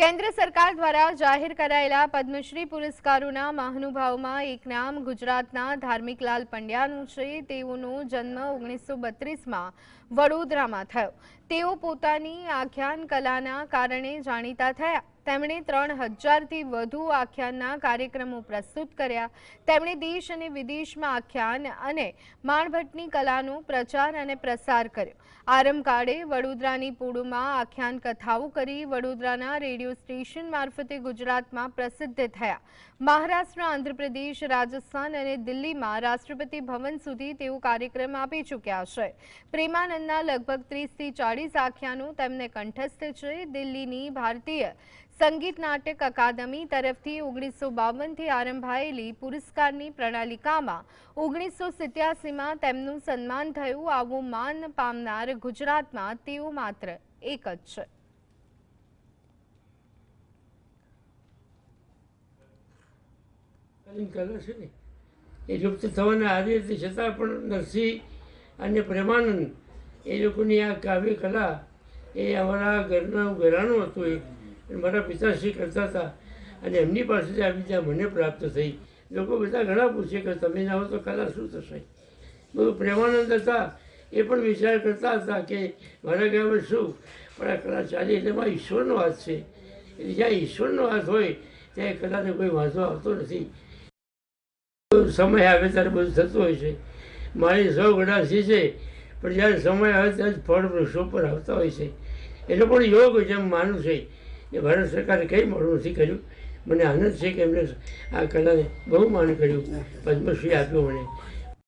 કેન્દ્ર સરકાર દ્વારા જાહેર કરાયેલા પદ્મશ્રી પુરસ્કારોના મહાનુભાવમાં એક નામ ગુજરાતના ધાર્મિકલાલ પંડ્યાનું છે. તેઓનો જન્મ ઓગણીસો બત્રીસમાં વડોદરામાં થયો. તેઓ પોતાની આખ્યાન કલાના કારણે જાણીતા થયા. તેમણે ત્રણ હજારથી વધુ આખ્યાનના કાર્યક્રમો પ્રસ્તુત કર્યા. તેમણે દેશ અને વિદેશમાં આખ્યાન અને માણભટ્ટની કલાનો પ્રચાર અને પ્રસાર કર્યો. આરંભકાળે વડોદરાની પૂડુમાં આખ્યાન કથાઓ કરી વડોદરાના રેડિયો સ્ટેશન મારફતે ગુજરાતમાં પ્રસિદ્ધ થયા. મહારાષ્ટ્ર, આંધ્રપ્રદેશ, રાજસ્થાન અને દિલ્હીમાં રાષ્ટ્રપતિ ભવન સુધી તેઓ કાર્યક્રમ આપી ચૂક્યા છે. પ્રેમાનંદના લગભગ ત્રીસથી ચાળીસ આખ્યાનો તેમને કંઠસ્થ છે. દિલ્હીની ભારતીય સંગીત નાટક અકાદમી તરફથી ઓગણીસો બાવનથી આરંભાયેલી પુરસ્કારની પ્રણાલિકામાં ઓગણીસો સિત્યાસીમાં તેમનું સન્માન થયું. આવું માન પામનાર ગુજરાતમાં તેઓ માત્ર એક જ છે. કાલીન કલા છે ને? એ લુપ્ત થવાના આદિ છતાં પણ નરસિંહ અને પ્રેમાનંદ એ લોકોની આ કાવ્ય કલા એ અમારા ઘરનું ઘરાણું હતું એક. મારા પિતાશ્રી કરતા હતા. અને એમની પાસેથી આ વિદ્યા મને પ્રાપ્ત થઈ. લોકો બધા ઘણા પૂછે કે તમે જાઓ તો કલા શું થશે? બધું પ્રેમાનંદ હતા. એ પણ વિચાર કરતા હતા કે મારા ગામમાં શું? પણ આ કલા ચાલી એટલે મારા ઈશ્વરનો હાથ છે. એટલે જ્યાં ઈશ્વરનો હાથ હોય, ત્યાં કદાચ કોઈ વાંધો આવતો નથી. સમય આવે ત્યારે બધું થતું હોય છે. મારી સૌ ગણાસી છે, પણ જ્યારે સમય આવે ત્યારે જ ફળ વૃક્ષો પર આવતા હોય છે. એટલે પણ યોગ જેમ માનું છે. એ ભારત સરકારે કંઈ મોડું નથી કર્યું? મને આનંદ છે કે એમણે આ કલાને બહુ માન કર્યું પદ્મશ્રી આપ્યો મને.